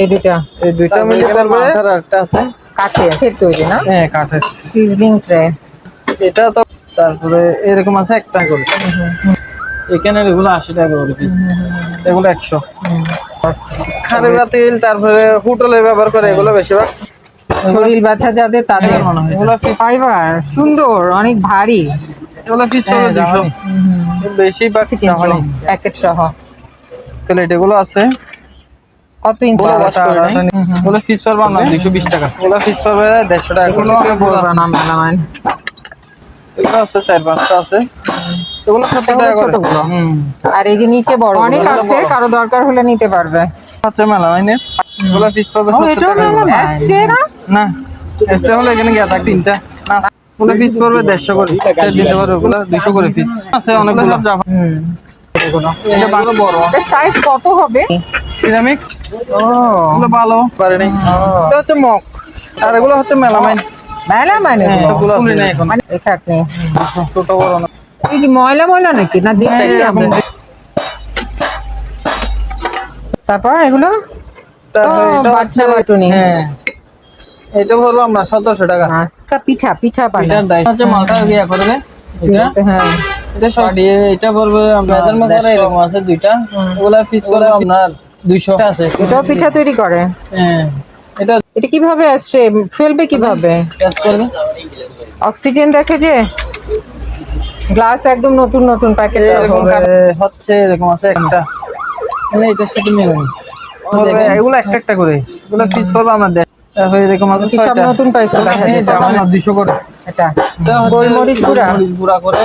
এই দুটা এই দুইটা মিলে মাথার একটা আছে। কাছে সে তৈরি না? হ্যাঁ কাঠের। সিজলিং ট্রে এটা তো তারপরে এরকম আছে একটা করে। এখানে এগুলো আশি টাকা করে পিস এগুলো একশো। বাতিল তারপরে হোটেলে ব্যবহার করে এগুলো বেশিরভাগ। শরীর ব্যথা যাদের তাদের হ্যাঁ, মনে হয়। এগুলো ফাইবার সুন্দর অনেক ভারী। এগুলো পিস করে হ্যাঁ, দুশো। বেশি বা প্যাকেট সহ। প্লেট এগুলো আছে। কত ইঞ্চি ওগুলো পিস পারব আমরা দুশো বিশ টাকা। ওগুলো পিস পারবে দেড়শো টাকা। এগুলো না এগুলো আছে চার পাঁচটা আছে। এগুলো এগুলো টাকা করে ছোটগুলো? হুম। আর এই যে নিচে বড় অনেক আছে কারও দরকার হলে নিতে পারবে। হচ্ছে মেলামাইনের এগুলো পিস পারবে সত্তর টাকা আসছে না? না এক্সট্রা হলে এখানে গিয়ে থাক তিনটা। না ওগুলো পিস পড়বে দেড়শো করে। দিতে পারবে ওগুলো দুশো করে পিস আছে অনেকগুলো। হুম। এগুলো এটা বড়। সাইজ কত হবে? সিরামিক ও। এগুলো ভালো পারেনি। এটা হচ্ছে মক আর এগুলো হচ্ছে মেলামাইন। মেলামাইন এগুলো? এগুলো খুলি নাই এখন। মানে এই ছোট বড় না। এই কি ময়লা ময়লা নাকি? না দেখতে আছে। তারপর এগুলো? এটা বাচ্চা হচ্ছে- বাটুনি। হ্যাঁ। আমরা সতেরোশো টাকা। আচ্ছা পিঠা পিঠা দাম মালটা ইয়া করে হ্যাঁ। এটা এটা পড়বে মধ্যে এরকম আছে দুইটা। ওগুলা পিস করে আপনার দুইশো। আছে। এটাও পিঠা তৈরি করে। হ্যাঁ এটা এটা কীভাবে আসছে? ফেলবে কীভাবে? কাজ করবে। অক্সিজেন দেখে যে গ্লাস একদম নতুন নতুন প্যাকেট এরকম হচ্ছে এরকম আছে একটা। মানে এটার সাথে এগুলো একটা একটা করে। এগুলো পিস করব আমরা। দেখ এরকম আছে ছয়টা। নতুন পাইছো দেখা হ্যাঁ, আমার দুশো করে। এটা। এটা গোলমরিচ গুঁড়া। গুঁড়া করে।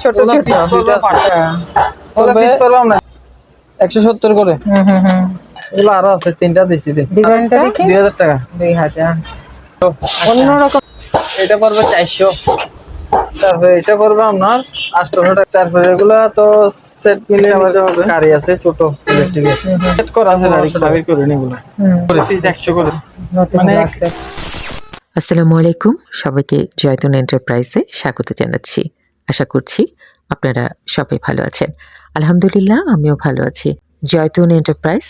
ছোট ছোট। piece করব পাঁচটা। ওগুলো পিস করব আমরা। একশো সত্তর করে। হুম হুম হুম। এগুলো আরও আছে তিনটা দিচ্ছি দিন ডিজাইনটা দেখি। দুই হাজার টাকা। দুই হাজার। অন্যরকম এটা পড়বে চারশো। তারপরে এটা পড়বে আপনার আটশোশো টাকা। তারপরে এগুলা তো সেট মিলে গাড়ি আছে ছোট। ইলেকট্রিক সেট করা আছে গাড়ি। করে নি করে পিস একশো করে। মানে। আসসালামু আলাইকুম। সবাইকে জয়তুন এন্টারপ্রাইজে স্বাগত জানাচ্ছি। আশা করছি আপনারা সবাই ভালো আছেন। আলহামদুলিল্লাহ, আমিও ভালো আছি। জয়তুন এন্টারপ্রাইজ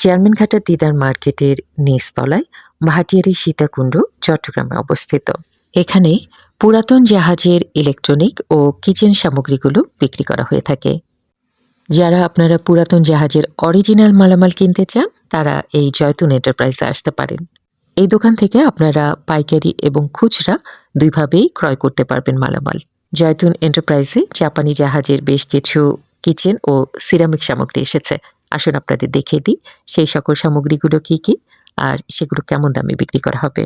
চেয়ারম্যান ঘাটার দিদার মার্কেটের নিচতলায় ভাটিয়ারি সীতাকুণ্ড, চট্টগ্রামে অবস্থিত। এখানে পুরাতন জাহাজের ইলেকট্রনিক ও কিচেন সামগ্রীগুলো বিক্রি করা হয়ে থাকে। যারা আপনারা পুরাতন জাহাজের অরিজিনাল মালামাল কিনতে চান, তারা এই জয়তুন এন্টারপ্রাইজে আসতে পারেন। এই দোকান থেকে আপনারা পাইকারি এবং খুচরা দুইভাবেই ক্রয় করতে পারবেন মালামাল। জয়তুন এন্টারপ্রাইজে জাপানি জাহাজের বেশ কিছু কিচেন ও সিরামিক সামগ্রী এসেছে। আসুন আপনাদের দেখিয়ে দিই সেই সকল সামগ্রীগুলো কি কি আর সেগুলো কেমন দামে বিক্রি করা হবে।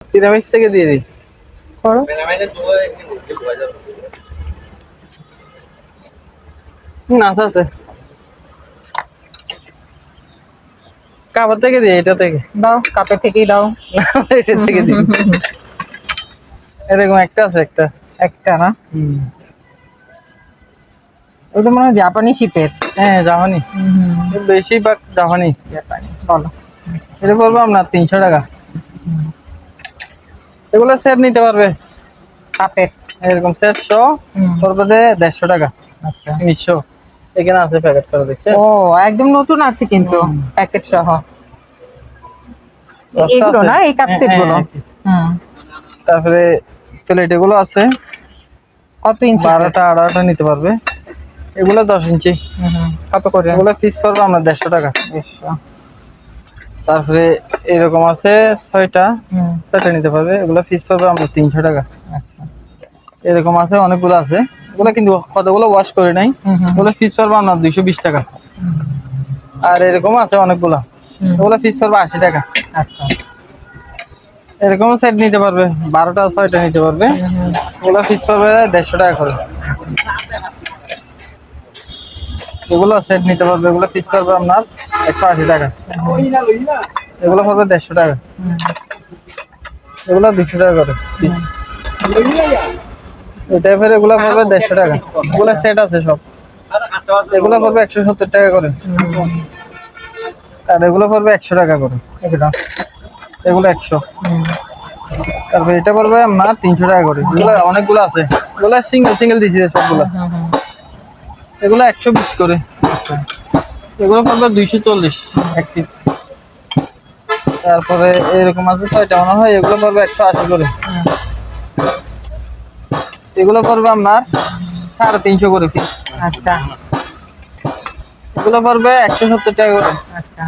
সিরামিক্স থেকে দিয়ে দিই। করো। না আছে, কাবার থেকে দিই এটা থেকে। দাও কাপের থেকেই দাও। এটা থেকে দিই। এরকম একটা আছে একটা একটা না? ওই তো মনে হয় জাপানি শিপের। হ্যাঁ জাহানি বেশিরভাগ জাহানি জাপানি বলো। এটা বলব আপনার তিনশো টাকা। এগুলো সেট নিতে পারবে। কাপের। এরকম সেট শো হুম। দেড়শো টাকা। আচ্ছা তিনশো এখানে আছে প্যাকেট করে দেখছে ও একদম নতুন আছে কিন্তু প্যাকেট সহ। এগুলো না? এই কাপ হ্যাঁ, সেটগুলো? হ্যাঁ, হুম। তারপরে প্লেট এগুলো আছে। কত ইঞ্চি বারোটা আড়াইটা নিতে পারবে। এগুলো দশ ইঞ্চি। কত করে? এগুলো পিস করব আমরা দেড়শো টাকা। তারপরে এরকম আছে ছয়টা। ছয়টা নিতে পারবে। এগুলো পিস করব আমরা তিনশো টাকা। আচ্ছা। এরকম আছে অনেকগুলো আছে। এগুলো কিন্তু কতগুলো ওয়াশ করে নাই? ওগুলো পিস করব আমরা দুইশো বিশ টাকা। আর এরকম আছে অনেকগুলো। ওগুলো পিস করব আশি টাকা। আচ্ছা। এরকম সেট নিতে পারবে বারোটা ছয়টা নিতে পারবে। ওগুলো পিস করবে দেড়শো টাকা করে। এগুলো সেট নিতে পারবে এগুলো পিস করবে আপনার একশো আশি টাকা। এগুলো পড়বে দেড়শো টাকা। এগুলো দুশো টাকা করে পিস এই টাইপের এগুলো পড়বে দেড়শো টাকা। এগুলো সেট আছে সব। এগুলো পড়বে একশো সত্তর টাকা করে। আর এগুলো পড়বে একশো টাকা করে, এগুলো। একশো। তারপরে এটা পড়বে আপনার তিনশো টাকা করে। এগুলো অনেকগুলো আছে। এগুলো সিঙ্গেল সিঙ্গেল দিছি সবগুলো। এগুলো একশো বিশ করে। এগুলো পড়বে দুইশো চল্লিশ এক পিস তারপরে এরকম আছে ছয়টা মনে হয়। এগুলো পড়বে একশো আশি করে। এগুলো পড়বে আপনার সাড়ে তিনশো করে পিস আচ্ছা। এগুলো পড়বে একশো সত্তর টাকা করে। আচ্ছা।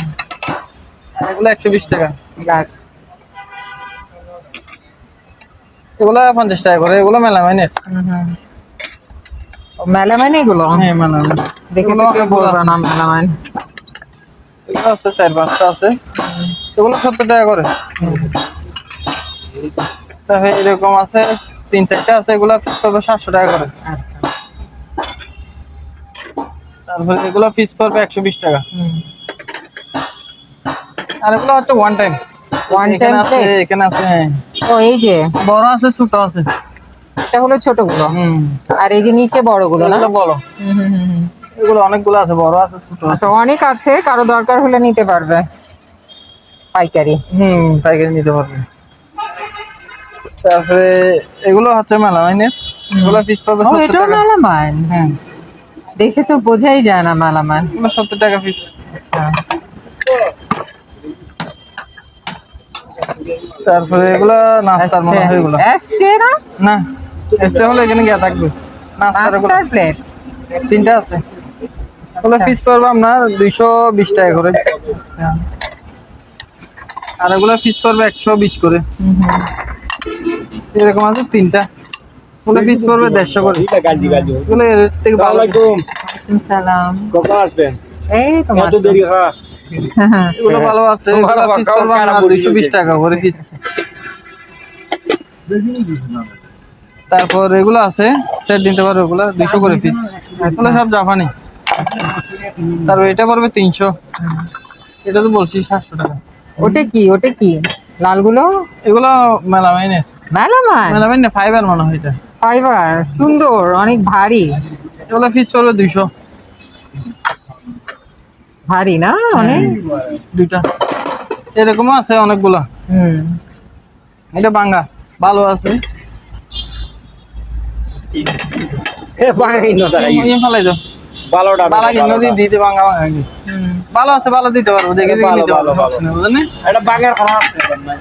আর এগুলো একশো বিশ টাকা। গ্লাস এগুলো পঞ্চাশ টাকা করে এগুলো মেলামাইনের। মেলামাইন এগুলো? হ্যাঁ মেলামাইন। দেখে এগুলো তো বলবে না মেলামাইন। এগুলো আছে চার পাঁচটা আছে। এগুলো সত্তর টাকা করে। তারপরে এরকম আছে তিন চারটা আছে এগুলো পড়বে সাতশো টাকা করে। তারপরে এগুলো ফিস পড়বে একশো বিশ টাকা। আর এগুলো হচ্ছে ওয়ান টাইম এখানে time আছে এখানে আছে হ্যাঁ। ও এই যে? বড় আছে ছোট আছে। এটা হলো ছোটগুলো? হুম। আর এই যে নিচে না? বড়। হুম, হুম, হুম, হুম। এগুলো অনেকগুলো আছে বড় আছে ছোট আছে। আচ্ছা অনেক আছে কারও দরকার হলে নিতে পারবে। পাইকারি। হুম পাইকারি নিতে পারবে। তারপরে এগুলো হচ্ছে মেলামাইনের। এগুলো পিস পাবে মেলামাইন? হ্যাঁ। দেখে তো বোঝাই যায় না মেলামাইন। এগুলো সত্তর টাকা পিস আচ্ছা তারপরে এগুলো নাস্তার মনে হয় এগুলো। আসছে না? না হলে এখানে গিয়ে থাকবে। নাস্তার প্লেট তিনটা আছে। এগুলো পিস পড়বে আপনার দুইশো বিশ টাকা করে। আচ্ছা। আর এগুলো পিস পড়বে একশো বিশ করে। হুম, হুম। এরকম আছে তিনটা। এগুলো পিস পড়বে দেড়শো করে। গাড়ি গাড়ি এগুলো এর থেকে ভালো। আলাইকুম সালাম। কখন আসবেন? এই তোমার এত দেরি হ্যাঁ। এগুলো ভালো আছে এগুলো পিস আপনার দুইশো বিশ টাকা করে পিস তারপর এগুলো আছে সেট নিতে পারবে ওগুলো দুইশো করে পিস এগুলো সব জাপানি। তারপর এটা পড়বে তিনশো। এটা তো বলছি সাতশো টাকা। ওটা কি ওটা কি? লালগুলো এগুলো মেলামাইনের মেলামাইন? মেলামাইন না ফাইবার মনে হয় এটা। ফাইবার সুন্দর অনেক ভারী। এগুলো পিস পড়বে দুইশো। ভারী না? অনেক? দুইটা। এরকমও আছে অনেকগুলা। হুম। এটা বাঙ্গা ভালো আছে। এ বাঙালি নদা ইয়ে ফালাই দাও। বালোটা বালা নদী দিতে বাঙ্গা বাঙ্গা ভালো আছে ভালো দিতে পারব দেখে দেখে নিতে পারব ভালো, সমস্যা নেই, বুঝলেন না? এটা বাঙার খানা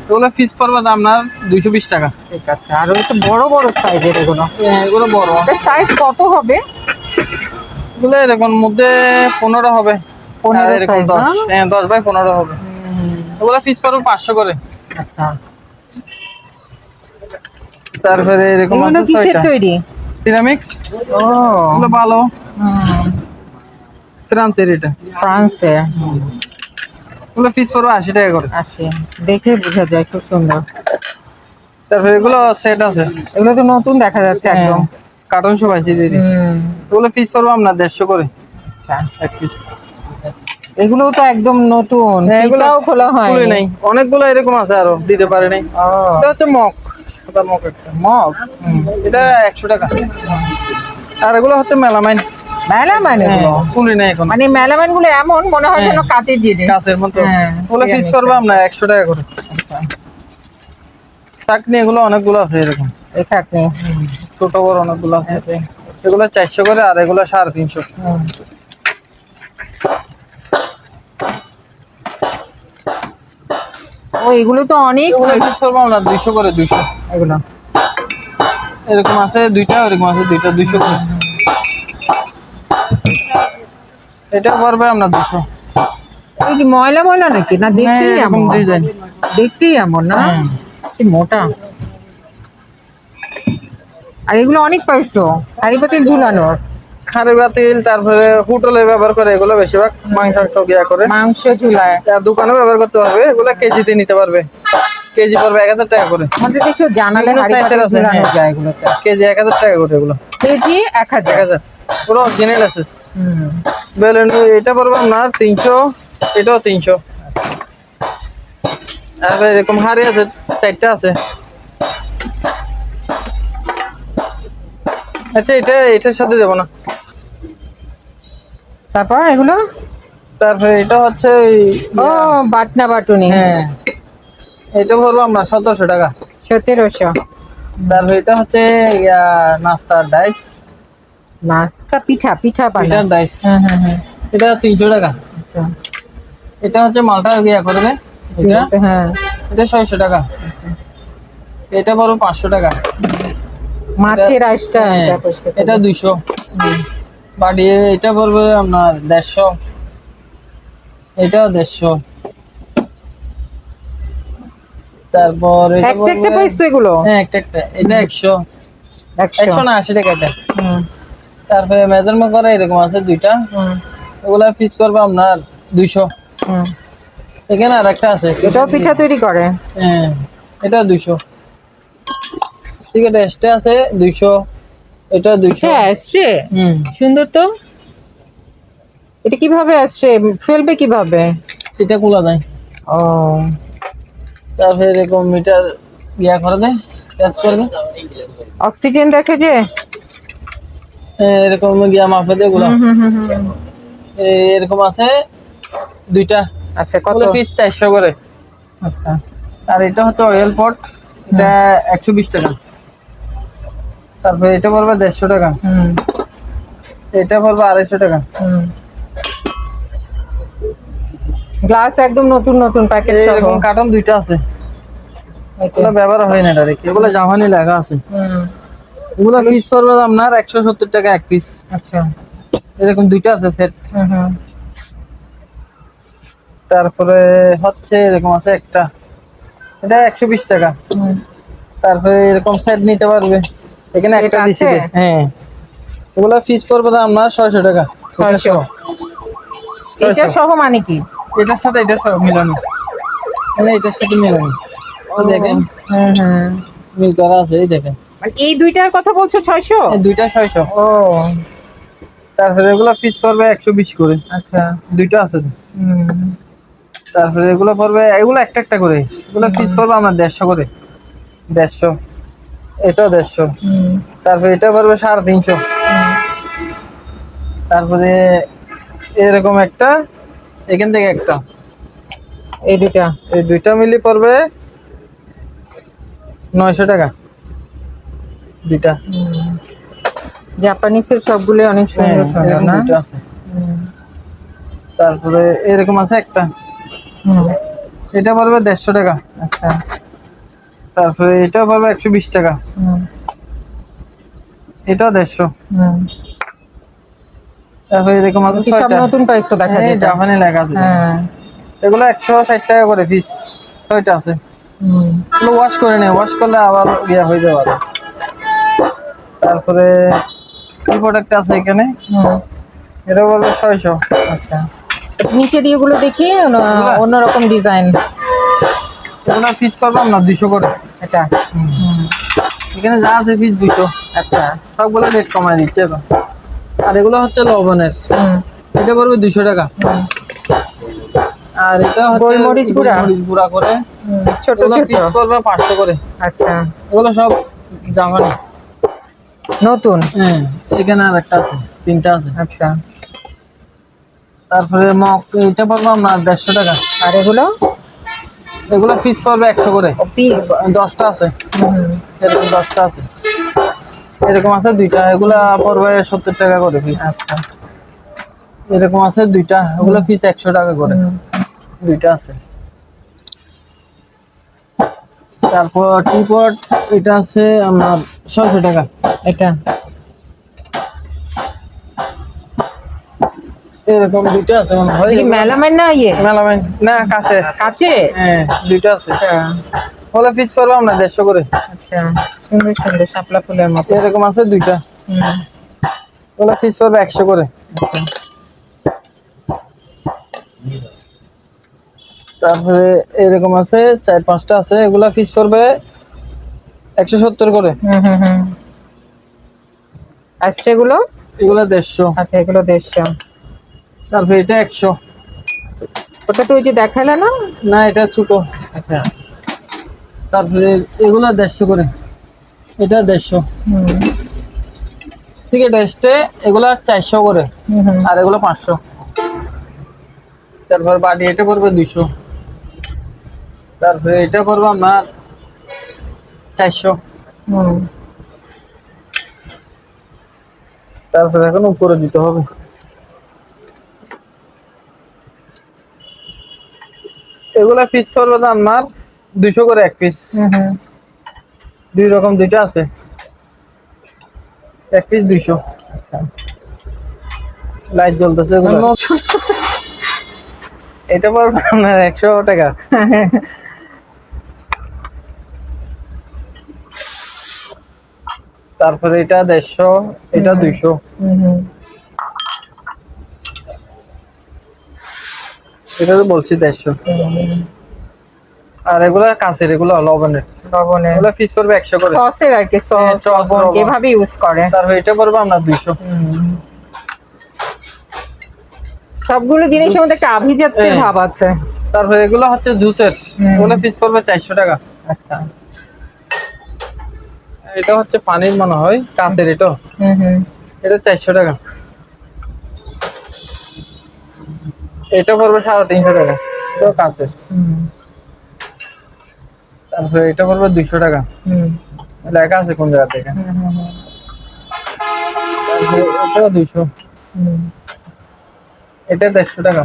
এগুলো ফিস পড়বে আপনার দুইশো বিশ টাকা। ঠিক আছে আর তো বড় বড় সাইজের এগুলো। হ্যাঁ, এগুলো বড়। সাইজ কত হবে? এগুলো এরকম মধ্যে পনেরো হবে। এরকম? হ্যাঁ বাই পনেরো হবে। এগুলো ফিস পড়বে পাঁচশো করে। আচ্ছা। তারপরে এরকম আছে সিরামিক্স ও। ভালো। হুম, ফ্রান্সের এটা? ফ্রান্সের। এগুলো ফিস পড়বে আশি টাকা করে। আসে দেখে বোঝা যায় খুব সুন্দর। তারপরে এগুলো সেট আছে। এগুলো তো নতুন দেখা যাচ্ছে একদম। কার্টন সব আছে। হুম। এগুলো ফিস পড়বে আপনার দেড়শো করে। আচ্ছা। এক পিস এগুলো তো একদম নতুন। এগুলোও খোলা হয় নাই। অনেকগুলো এরকম আছে আরও দিতে পারে নাই। এটা হচ্ছে মগ। সাদা মগ একটা। মগ? এটা একশো টাকা। আর এগুলো হচ্ছে মেলামাইন। মেলামাইন এগুলো এখন। মানে মেলামাইনগুলো এমন মনে হয় যেন কাঁচের জিনিস। কাছের মতো। হ্যাঁ, ওগুলো পিস আছে। করবে একশো টাকা করে। চাকনি এগুলো অনেকগুলো আছে এরকম। এই ছোট বড় অনেকগুলো আছে। এগুলো চারশো করে আর এগুলো সাড়ে তিনশো। ও এগুলো তো অনেক। করব আপনার দুইশো করে দুইশো। এগুলো। এরকম আছে দুইটা এরকম আছে দুইটা দুইশো করে। এটা পড়বে আপনার দুশো। এই কি ময়লা ময়লা নাকি? না দেখতেই হ্যাঁ, এমন। ডিজাইন দেখতেই এমন না? কি মোটা। আর এগুলো অনেক পাইছো? হাড়ি পাতিল ঝুলানোর খারে বাতিল তারপরে হোটেলে ব্যবহার করে এগুলো বেশিরভাগ মাংস গিয়া করে। মাংস ঝুলায়। দোকানে ব্যবহার করতে পারবে এগুলো কেজিতে নিতে পারবে। কেজি পড়বে এক হাজার টাকা করে। আমাদের দেশে জানালে হাড়ি পাতিল ঝুলানো হ্যাঁ। যায় এগুলোতে। কেজি এক হাজার টাকা করে এগুলো। কেজি এক হাজার। এক হাজার। পুরো অরিজিনাল আছে। বেলুন এটা পড়বে আপনার তিনশো এটাও তিনশো। আর এরকম হাড়ি আছে চারটা আছে। আচ্ছা এটা এটার সাথে দেবো না। তারপর এগুলো? তারপরে এটা হচ্ছে ও বাটনা বাটুনি। হ্যাঁ। এটা ভরবো আমরা সতেরোশো টাকা। সতেরোশো। তারপরে এটা হচ্ছে নাস্তার ডাইস। নাস্তা পিঠা পিঠা পিঠার ডাইস হ্যাঁ হ্যাঁ হ্যাঁ। এটা তিনশো টাকা। আচ্ছা। এটা হচ্ছে মালটা ইয়া করে দেয় এটা? হ্যাঁ। এটা ছয়শো টাকা। এটা বড় পাঁচশো টাকা। মাছের আইসটা হ্যাঁ, এটা দুইশো। বাড়ি এটা পড়বে আপনার দেড়শো। এটাও দেড়শো। তারপর এটা একটা একটা পাইছো এগুলো? হ্যাঁ একটা একটা এটা একশো। একশো না আশি টাকা এটা। হুম, তারপরে মেজারমেন্ট করা এরকম আছে দুইটা। হুম, ওগুলা ফিস করবে আপনার দুইশো। এখানে আর একটা আছে। এটাও পিঠা তৈরি করে? হ্যাঁ এটা দুইশো। ঠিক আছে এক্সট্রা আছে দুইশো। এটা দুইশো। হ্যাঁ আসছে হুম। সুন্দর তো? এটা কীভাবে আসছে ফেলবে কীভাবে? এটা খোলা যায় ও। তারপরে এরকম মিটার ইয়া করে দেয় প্রেস করবে। অক্সিজেন দেখে যে? এরকম গিয়া মাপে দেয়। এই এরকম আছে দুইটা। আচ্ছা কত? পিস চারশো করে। আচ্ছা। আর এটা হচ্ছে অয়েল পট এটা একশো বিশ টাকা। তারপরে এটা পড়বে দেড়শো টাকা। হুম। এটা পড়বে আড়াইশো টাকা। হুম। গ্লাস একদম নতুন নতুন প্যাকেট এরকম কার্টন দুইটা আছে। এগুলো ব্যবহার হয় না ডাইরেক্ট এগুলো জাপানি লেখা আছে। হুম। এগুলো পিস পড়বে আপনার একশো সত্তর টাকা এক পিস আচ্ছা। এরকম দুইটা আছে সেট তারপরে হচ্ছে এরকম আছে একটা। এটা একশো বিশ টাকা। হুম। তারপরে এরকম সেট নিতে পারবে। এখানে একটা দিছি হ্যাঁ। ওগুলা ফিস পড়বে দাম আপনার ছয়শো টাকা। 600 সহ। এটা সহ মানে কি? এটার সাথে এটা সহ মিলানো। মানে এটার সাথে মিলানো। দেখেন। হুম হুম। মিল করা আছে এই দেখেন। এই দুইটার কথা বলছো ছয়শো? এই দুইটা ছয়শো। ও। তারপরে এগুলো ফিস পড়বে একশো বিশ করে। আচ্ছা। দুইটা আছে হুম। তারপরে এগুলো পড়বে এগুলো একটা একটা করে। এগুলো ফিস পড়বে আপনার দেড়শো করে। দেড়শো। এটাও দেড়শো। তারপরে এটা পড়বে সাড়ে তিনশো। তারপরে এরকম একটা এখান থেকে একটা। এই দুইটা। এই দুইটা মিলি পড়বে নয়শো টাকা। দুইটা। জাপানিসের সবগুলো অনেক হ্যাঁ, সুন্দর সুন্দর না? তারপরে এরকম আছে একটা। এটা পড়বে দেড়শো টাকা। আচ্ছা। তারপরে এটা পড়বে একশো বিশ টাকা। এটাও দেড়শো। তারপরে এরকম আছে ছয়টা। নতুন পাইছো দেখা হ্যাঁ, যায়। জাপানি লেখা আছে। হ্যাঁ। এগুলো একশো ষাট টাকা করে পিস ছয়টা আছে। ওয়াশ করে নেই ওয়াশ করলে আবার ইয়ে হয়ে যাবে। তারপরে কি প্রোডাক্ট আছে এখানে। এটা বলবে ছয়শো। আচ্ছা। নিচে দিয়ে গুলো দেখি অন্যরকম ডিজাইন এগুলো ফিস করলাম না দুশো করে। এটা? এখানে যা আছে ফিস দুশো। আচ্ছা। সবগুলো রেট কমায় দিচ্ছে এখন আর এগুলো হচ্ছে লবণের। হুম। এটা পড়বে দুশো টাকা। আর এটা হচ্ছে গোলমরিচ গুঁড়া? গোলমরিচ গুঁড়া করে। ছোট ছোট? ফিস করবে পাঁচশো করে। আচ্ছা। এগুলো সব জাপানি নতুন? হ্যাঁ এখানে আর একটা আছে তিনটা আছে। আচ্ছা। তারপরে মগ এটা পড়বে আপনার দেড়শো টাকা। আর এগুলো? এগুলো ফিস পড়বে একশো করে। পিস দশটা আছে। এরকম দশটা আছে। এরকম আছে দুইটা এগুলা পড়বে সত্তর টাকা করে পিস আচ্ছা। এরকম আছে দুইটা এগুলো ফিস একশো টাকা করে। দুইটা আছে। তারপর টিপট এটা আছে আপনার ছয়শো টাকা। এটা এরকম দুইটা আছে মনে হয়। মেলামাইন না ইয়ে? মেলামেন না কাছে কাছে? হ্যাঁ দুইটা আছে। আচ্ছা। হলে ফিস পড়বে আপনার দেড়শো করে। আচ্ছা সুন্দর সুন্দর শাপলা ফুলের মতো। এরকম আছে দুইটা। হুম, ওগুলো ফিস পড়বে একশো করে। আচ্ছা। তারপরে এরকম আছে চার পাঁচটা আছে এগুলা ফিস পড়বে একশো সত্তর করে। হুম হুম হুম। আর সেগুলো? এগুলা দেড়শো। আচ্ছা এগুলো দেড়শো। তারপরে এটা একশো। ওটা তুই যে দেখালে না? না এটা ছোট। আচ্ছা। তারপরে এগুলা দেড়শো করে। এটা দেড়শো। হুম। সিগারেট এসতে এগুলা চারশো করে। আর এগুলো পাঁচশো। তারপর বাড়ি এটা পড়বে দুইশো। তারপরে এটা পড়বে আপনার চারশো। তারপরে এখন উপরে দিতে হবে। এগুলা পিস করবে তো আপনার দুইশো করে এক পিস দুই রকম দুইটা আছে। এক পিস দুইশো। আচ্ছা। লাইট জ্বলতেছে এটা পড়বে আপনার একশো টাকা। তারপরে এটা দেড়শো এটা দুইশো। এটা তো বলছি দেড়শো। আর এগুলা কাঁচের এগুলো লবণের। লবণের। এগুলো পড়বে একশো করে। সসের আর কি হ্যাঁ, সস লবণ লবণ। যেভাবে ইউজ করে। তারপরে এটা পড়বে আপনার দুইশো। সবগুলো জিনিসের মধ্যে একটা আভিজাত্যের হ্যাঁ। ভাব আছে। তারপরে এগুলো হচ্ছে জুসের। এগুলো পড়বে চারশো টাকা। আচ্ছা। এটা হচ্ছে পানির মনে হয় কাঁচের এটা। এটা চারশো টাকা। এটা পড়বে সাড়ে তিনশো টাকা। এটাও কাঁচের। তারপরে এটা পড়বে দুইশো টাকা। লেখা আছে কোন জায়গা থেকে? এটাও দুইশো। এটা দেড়শো টাকা।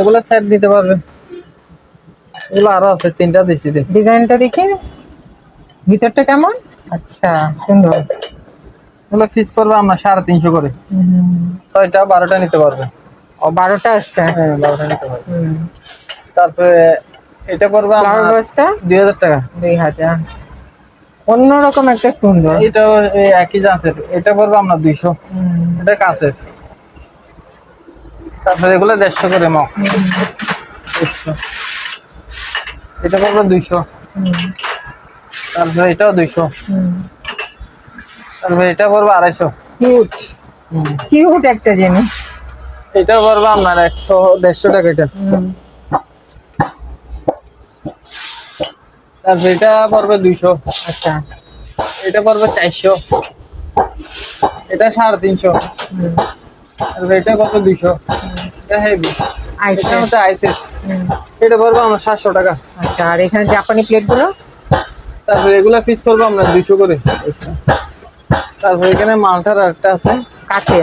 এগুলো সেট দিতে পারবে। এগুলো আরও আছে তিনটা দিচ্ছি দিন ডিজাইনটা দেখে। ভিতরটা কেমন? আচ্ছা সুন্দর। এগুলো ফিস পড়বে আপনার সাড়ে তিনশো করে। ছয়টা বারোটা নিতে পারবে। ও বারোটা আসছে? হ্যাঁ বারোটা নিতে পারবে। তারপরে এটা পড়বে দুই হাজার টাকা। দুই হাজার। অন্যরকম একটা সুন্দর। এটা এই একই জাতের। এটা পড়বে আপনার দুইশো। হুম। এটা কাছের। তারপরে এগুলো দেড়শো করে মগ এটা পড়বে দুইশো। হুম। তারপরে এটাও দুইশো। তারপরে এটা পড়বে আড়াইশো। কিউট কিউট একটা জিনিস। এটা পড়বে আপনার একশো দেড়শো টাকা এটা। পড়বে দুইশো। আচ্ছা। এটা পড়বে চারশো। এটা সাড়ে তিনশো। তারপরে এটা কত দুইশো। এটা হেভি এটা হচ্ছে আইসের এটা পড়বে আপনার সাতশো টাকা। আচ্ছা আর এখানে জাপানি প্লেটগুলো তারপরে এগুলা পিস করব আমরা দুইশো করে। তারপরে এখানে মালটার একটা আছে। কাছে।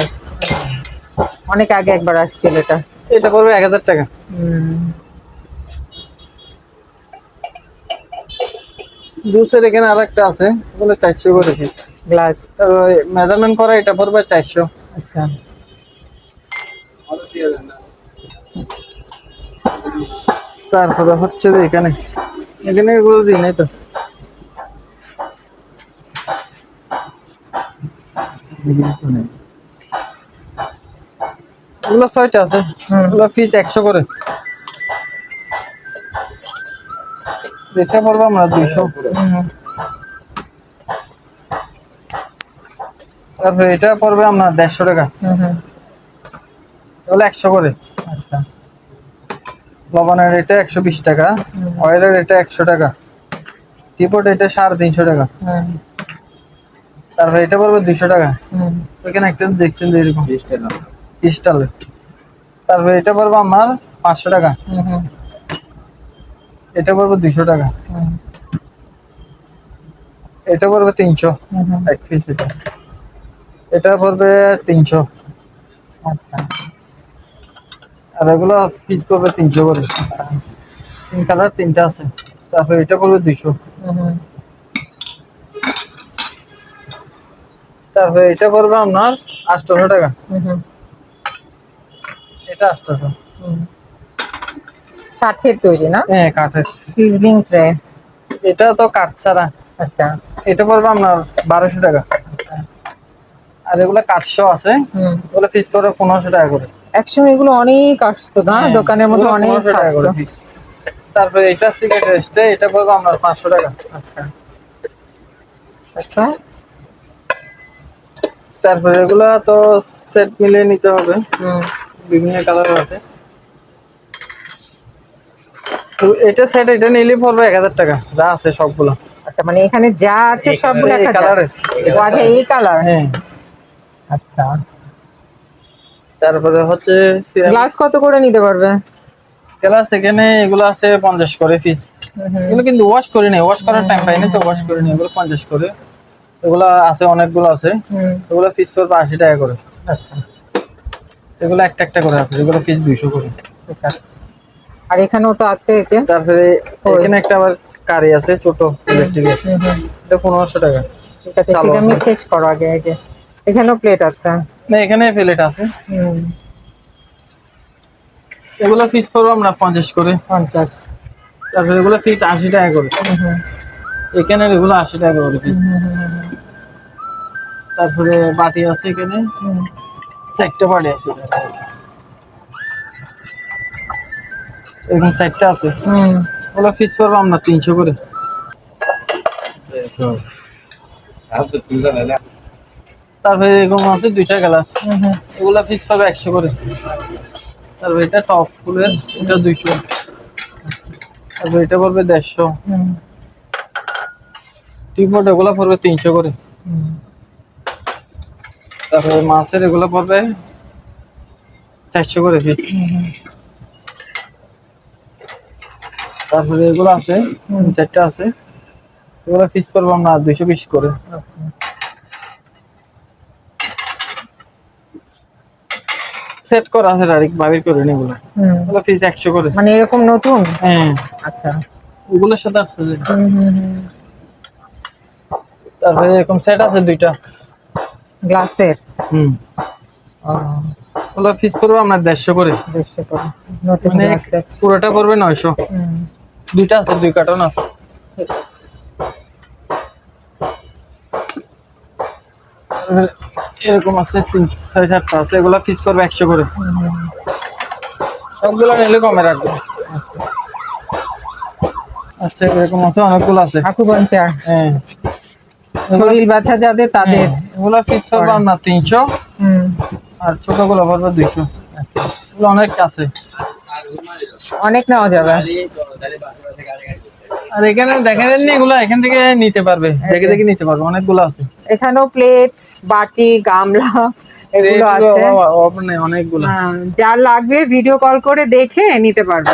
অনেক আগে একবার আসছিল এটা। এটা পড়বে এক হাজার টাকা। দুশোর এখানে আর একটা আছে ওগুলো চারশো করে গ্লাস। মেজারমেন্ট করা এটা পড়বে চারশো। আচ্ছা। তারপরে হচ্ছে যে এখানে। এখানে এগুলো দিই নাই তো? ছয়টা আছে। ফিস একশো করে। এটা পড়ব আমরা দুইশো। তারপরে এটা পড়বে আপনার দেড়শো টাকা। হুম হুম। এগুলো একশো করে। আচ্ছা। লবণের এটা একশো বিশ টাকা অয়েলের এটা একশো টাকা টিপট এটা সাড়ে তিনশো টাকা। তারপরে এটা পড়বে দুশো টাকা। হুম। ওইখানে একটা দেখছেন যে এরকম ক্রিস্টালে তারপরে এটা পড়বে আমার পাঁচশো টাকা। হুম হুম। এটা পড়বে দুশো টাকা। হুম। এটা পড়বে তিনশো। হুম হুম। এক পিস এটা। এটা পড়বে তিনশো। আচ্ছা। আর এগুলো পিস পড়বে তিনশো করে। তিন কালার তিনটা আছে। তারপরে এটা পড়বে দুশো হুম হুম তারপরে এটা পড়বে আপনার আটশোশো টাকা। এটা আটশোশো। কাঠের তৈরি না? হ্যাঁ কাঠের। Sizzling tray. এটা তো কাঠ ছাড়া। আচ্ছা। এটা পড়বে আপনার বারোশো টাকা। আর এগুলো কাঠশো আছে। হুম। ওগুলো পিস পড়বে পনেরোশো টাকা করে। একসময় এগুলো অনেক আসতো না? হ্যাঁ, দোকানের মধ্যে অনেক টাকা করে। তারপরে এটা সিগারেট রেস্টে এটা পড়বে আপনার পাঁচশো টাকা। আচ্ছা। আচ্ছা। তারপরে এগুলা তো সেট মিলিয়ে নিতে হবে। হুম। বিভিন্ন কালার আছে। তো এটা সেট এটা নিলে পড়বে এক হাজার টাকা। যা আছে সবগুলো। আচ্ছা মানে এখানে যা আছে সবগুলো এক হাজার আচ্ছা এই কালার হ্যাঁ। আচ্ছা। তারপরে হচ্ছে গ্লাস কত করে নিতে পারবে? ক্লাস এখানে এগুলো আছে পঞ্চাশ করে পিস এগুলো কিন্তু ওয়াশ করে নেই। ওয়াশ করার টাইম পাইনি তো ওয়াশ করে নিই। এগুলো পঞ্চাশ করে। এগুলো আছে অনেকগুলো আছে। এগুলো পিস পড়বে আশি টাকা করে। আচ্ছা। এগুলো একটা একটা করে আছে এগুলো পিস দুইশো করে। ঠিক আর এখানেও তো আছে এই যে? তারপরে এখানে একটা আবার কারি আছে ছোট ইলেকট্রিক এটা পনেরোশো টাকা। ঠিক আছে সেটা আমি। শেষ করো আগে এই যে। এখানেও প্লেট আছে। না এখানে প্লেট আছে। এগুলো পিস করব আমরা পঞ্চাশ করে। পঞ্চাশ। তারপরে এগুলো পিস আশি টাকা করে। এখানে এগুলো আশি টাকা করে পিস তারপরে বাটি আছে এখানে। চারটে বাটি আছে এরকম চারটে আছে। হুম। ওগুলো পিস করব আমরা তিনশো করে। তারপরে এরকম আছে দুইটা গ্লাস এগুলা পিস পাবে একশো করে। তারপর এটা টপ ফুলের এটা দুইশো। তারপর এটা পড়বে দেড়শো। টিপট এগুলা পড়বে তিনশো করে। তারপরে মাছের এগুলা পড়বে চারশো করে পিস তারপরে এগুলো আছে চারটা আছে। এগুলো পিস করব আমরা দুইশো পিস করে। সেট করা আছে ডাইরেক্ট বাবির করে নি হুম। এগুলো পিস একশো করে। মানে এরকম নতুন? হ্যাঁ। আচ্ছা। ওগুলোর সাথে আসছে হুম হুম। তারপরে এরকম সেট আছে দুইটা। গ্লাসের? হুম। ওগুলো পিস করব আমরা দেড়শো করে। দেড়শো করে। মানে পুরোটা পড়বে নয়শো। হুম। দুইটা আছে দুই কার্টন আছে। এরকম আছে তিন ছয় সাতটা আছে এগুলো পিস করবে একশো করে। সবগুলো নিলে কমে রাখবে। আচ্ছা। এরকম আছে অনেকগুলো আছে। আকুপাঞ্চার হ্যাঁ। শরীর ব্যথা যাদের তাদের এগুলো পিস করব আমরা তিনশো। হুম। আর ছোটগুলো পড়বে দুইশো। এগুলো অনেক আছে। অনেক নেওয়া যাবে। আর এখানে দেখা যায়নি এগুলো এখান থেকে নিতে পারবে। দেখে দেখে নিতে পারবে অনেকগুলো আছে। এখানেও প্লেট বাটি গামলা এগুলো আছে। অনেকগুলো। হ্যাঁ, যার লাগবে ভিডিও কল করে দেখে নিতে পারবে।